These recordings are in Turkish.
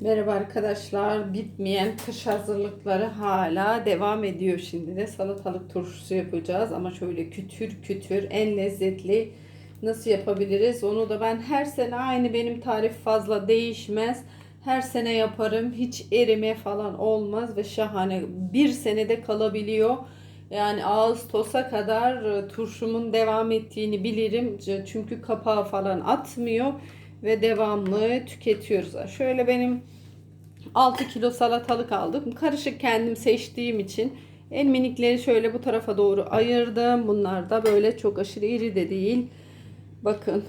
Merhaba arkadaşlar. Bitmeyen kış hazırlıkları hala devam ediyor şimdi de. Salatalık turşusu yapacağız ama şöyle kütür kütür en lezzetli nasıl yapabiliriz? Onu da ben her sene aynı benim tarif fazla değişmez. Her sene yaparım. Hiç erime falan olmaz ve şahane. Bir senede kalabiliyor. Yani Ağustos'a kadar e, turşumun devam ettiğini bilirim. Çünkü kapağı falan atmıyor ve devamlı tüketiyoruz. Şöyle benim 6 kilo salatalık aldım. Karışık kendim seçtiğim için en minikleri şöyle bu tarafa doğru ayırdım. Bunlar da böyle çok aşırı iri de değil. Bakın.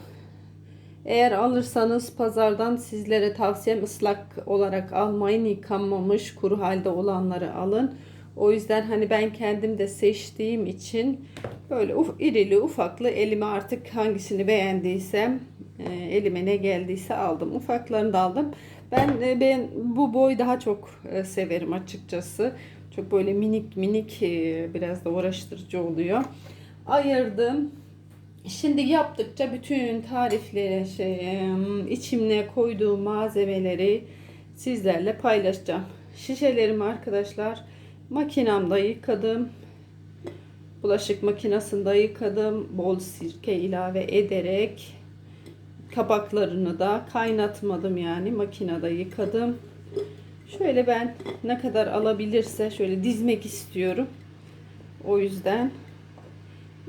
Eğer alırsanız pazardan sizlere tavsiyem ıslak olarak almayın. Yıkanmamış kuru halde olanları alın. O yüzden hani ben kendim de seçtiğim için böyle uf, irili ufaklı elime artık hangisini beğendiysem elime ne geldiyse aldım. Ufaklarını da aldım. Ben e, ben bu boy daha çok e, severim açıkçası. Çok böyle minik minik e, biraz da uğraştırıcı oluyor. Ayırdım. Şimdi yaptıkça bütün tarifleri, şey, em, içimine koyduğum malzemeleri sizlerle paylaşacağım. Şişelerimi arkadaşlar makinamda yıkadım. Bulaşık makinesinde yıkadım. Bol sirke ilave ederek kabaklarını da kaynatmadım yani makinede yıkadım. Şöyle ben ne kadar alabilirse şöyle dizmek istiyorum. O yüzden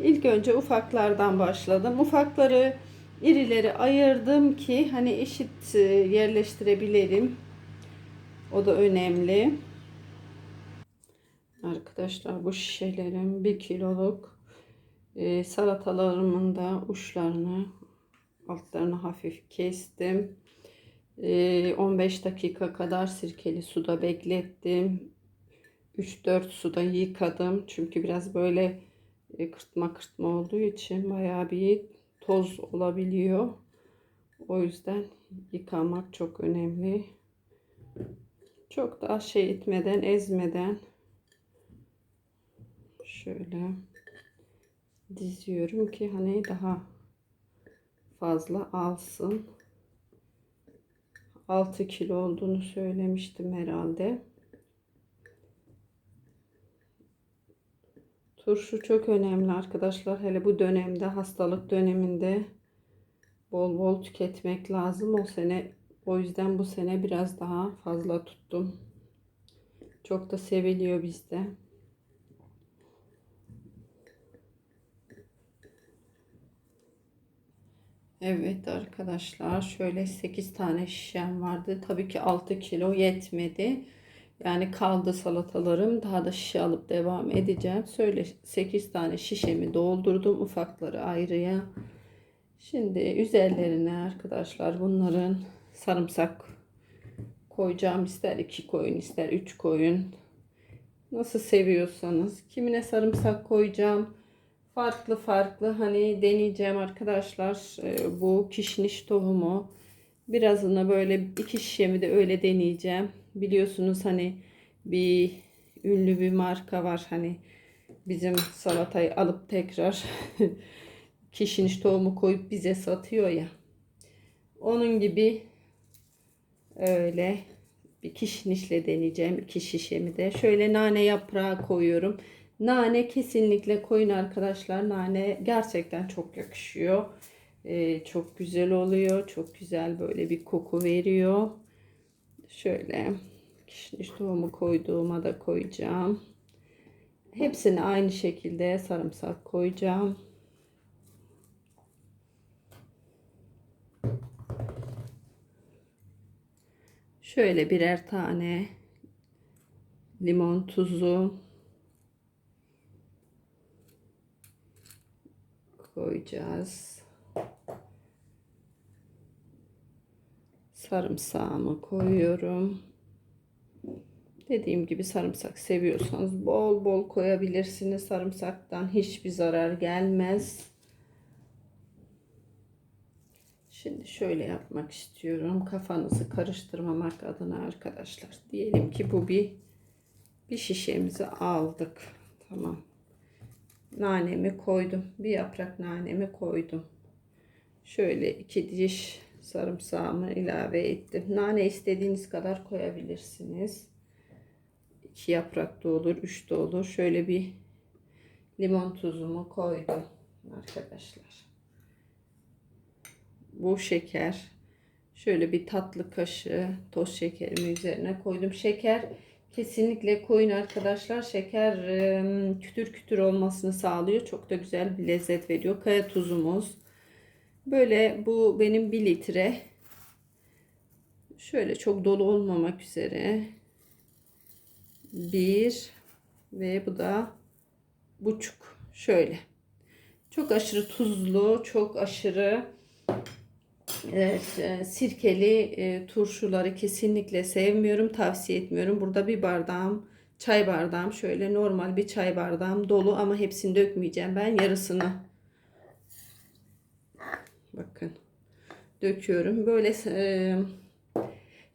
ilk önce ufaklardan başladım. Ufakları irileri ayırdım ki hani eşit e, yerleştirebilirim. O da önemli. Arkadaşlar bu şişelerim 1 kiloluk e, salatalarımın da uçlarını altlarını hafif kestim. E, 15 dakika kadar sirkeli suda beklettim. 3-4 suda yıkadım. Çünkü biraz böyle e, kırtma kırtma olduğu için bayağı bir toz olabiliyor. O yüzden yıkamak çok önemli. Çok da şey etmeden, ezmeden şöyle diziyorum ki hani daha fazla alsın. 6 kilo olduğunu söylemiştim herhalde. Turşu çok önemli arkadaşlar. Hele bu dönemde hastalık döneminde bol bol tüketmek lazım. O sene o yüzden bu sene biraz daha fazla tuttum. Çok da seviliyor bizde. Evet arkadaşlar şöyle 8 tane şişem vardı. Tabii ki 6 kilo yetmedi. Yani kaldı salatalarım. Daha da şişe alıp devam edeceğim. Şöyle 8 tane şişemi doldurdum. Ufakları ayrıya. Şimdi üzerlerine arkadaşlar bunların sarımsak koyacağım. İster 2 koyun ister 3 koyun. Nasıl seviyorsanız. Kimine sarımsak koyacağım farklı farklı hani deneyeceğim arkadaşlar Ee, bu kişniş tohumu. Birazını böyle iki şişemi de öyle deneyeceğim. Biliyorsunuz hani bir ünlü bir marka var hani bizim salatayı alıp tekrar kişniş tohumu koyup bize satıyor ya. Onun gibi öyle bir kişnişle deneyeceğim iki şişemi de. Şöyle nane yaprağı koyuyorum Nane kesinlikle koyun arkadaşlar. Nane gerçekten çok yakışıyor. Ee, çok güzel oluyor. Çok güzel böyle bir koku veriyor. Şöyle kişniş tohumu koyduğuma da koyacağım. Hepsini aynı şekilde sarımsak koyacağım. Şöyle birer tane limon tuzu koyacağız. Sarımsağımı koyuyorum. Dediğim gibi sarımsak seviyorsanız bol bol koyabilirsiniz. Sarımsaktan hiçbir zarar gelmez. Şimdi şöyle yapmak istiyorum. Kafanızı karıştırmamak adına arkadaşlar. Diyelim ki bu bir bir şişemizi aldık. Tamam nanemi koydum. Bir yaprak nanemi koydum. Şöyle iki diş sarımsağımı ilave ettim. Nane istediğiniz kadar koyabilirsiniz. 2 yaprak da olur, 3 de olur. Şöyle bir limon tuzumu koydum arkadaşlar. Bu şeker. Şöyle bir tatlı kaşığı toz şekerimi üzerine koydum. Şeker kesinlikle koyun arkadaşlar. Şeker kütür kütür olmasını sağlıyor. Çok da güzel bir lezzet veriyor. Kaya tuzumuz. Böyle bu benim 1 litre. Şöyle çok dolu olmamak üzere. Bir ve bu da buçuk. Şöyle. Çok aşırı tuzlu, çok aşırı Evet, e, sirkeli e, turşuları kesinlikle sevmiyorum, tavsiye etmiyorum. Burada bir bardağım, çay bardağım, şöyle normal bir çay bardağım dolu ama hepsini dökmeyeceğim. Ben yarısını bakın döküyorum. Böyle e,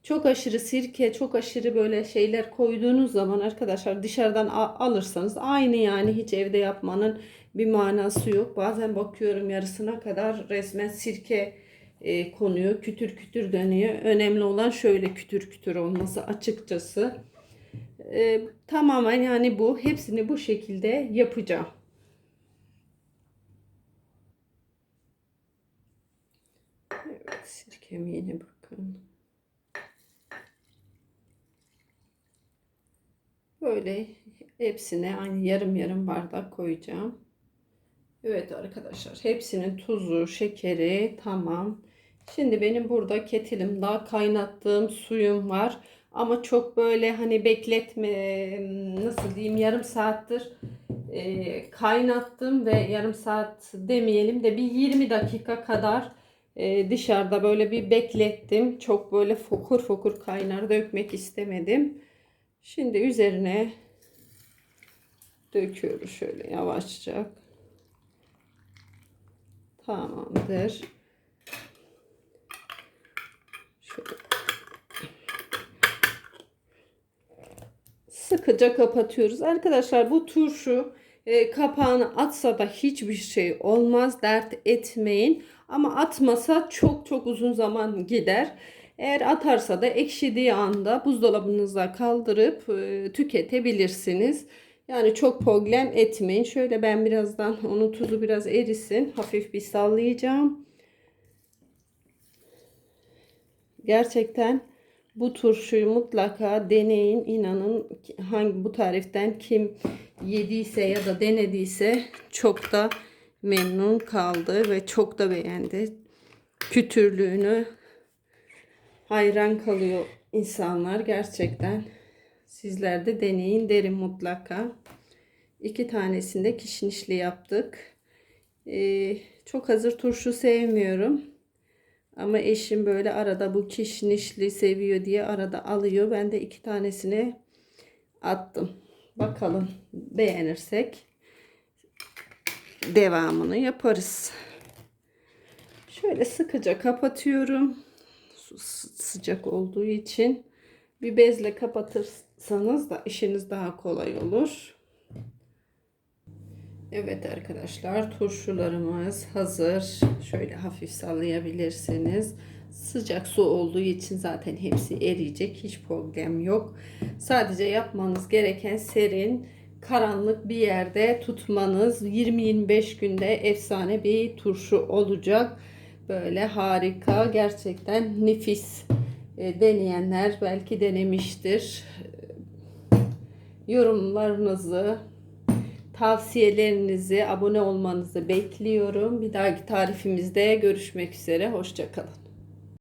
çok aşırı sirke, çok aşırı böyle şeyler koyduğunuz zaman arkadaşlar dışarıdan alırsanız aynı yani hiç evde yapmanın bir manası yok. Bazen bakıyorum yarısına kadar resmen sirke e, konuyor. Kütür kütür dönüyor. Önemli olan şöyle kütür kütür olması açıkçası. E, tamamen yani bu. Hepsini bu şekilde yapacağım. Evet sirkemi yine bakın. Böyle hepsine aynı yarım yarım bardak koyacağım. Evet arkadaşlar hepsinin tuzu, şekeri tamam. Şimdi benim burada ketilim daha kaynattığım suyum var. Ama çok böyle hani bekletme nasıl diyeyim yarım saattir e, kaynattım ve yarım saat demeyelim de bir 20 dakika kadar e, dışarıda böyle bir beklettim. Çok böyle fokur fokur kaynar dökmek istemedim. Şimdi üzerine döküyoruz şöyle yavaşça. Tamamdır. Şöyle. Sıkıca kapatıyoruz. Arkadaşlar bu turşu e, kapağını atsa da hiçbir şey olmaz. Dert etmeyin. Ama atmasa çok çok uzun zaman gider. Eğer atarsa da ekşidiği anda buzdolabınıza kaldırıp e, tüketebilirsiniz. Yani çok problem etmeyin. Şöyle ben birazdan onun tuzu biraz erisin. Hafif bir sallayacağım. Gerçekten bu turşuyu mutlaka deneyin. İnanın hangi bu tariften kim yediyse ya da denediyse çok da memnun kaldı ve çok da beğendi. Kütürlüğünü hayran kalıyor insanlar gerçekten. Sizler de deneyin derim mutlaka. İki tanesini de kişnişli yaptık. Ee, çok hazır turşu sevmiyorum. Ama eşim böyle arada bu kişnişli seviyor diye arada alıyor. Ben de iki tanesini attım. Bakalım beğenirsek devamını yaparız. Şöyle sıkıca kapatıyorum. Sıcak olduğu için bir bezle kapatırsanız da işiniz daha kolay olur. Evet arkadaşlar turşularımız hazır. Şöyle hafif sallayabilirsiniz. Sıcak su olduğu için zaten hepsi eriyecek. Hiç problem yok. Sadece yapmanız gereken serin, karanlık bir yerde tutmanız. 20-25 günde efsane bir turşu olacak. Böyle harika, gerçekten nefis. E, deneyenler belki denemiştir. Yorumlarınızı tavsiyelerinizi, abone olmanızı bekliyorum. Bir dahaki tarifimizde görüşmek üzere. Hoşçakalın.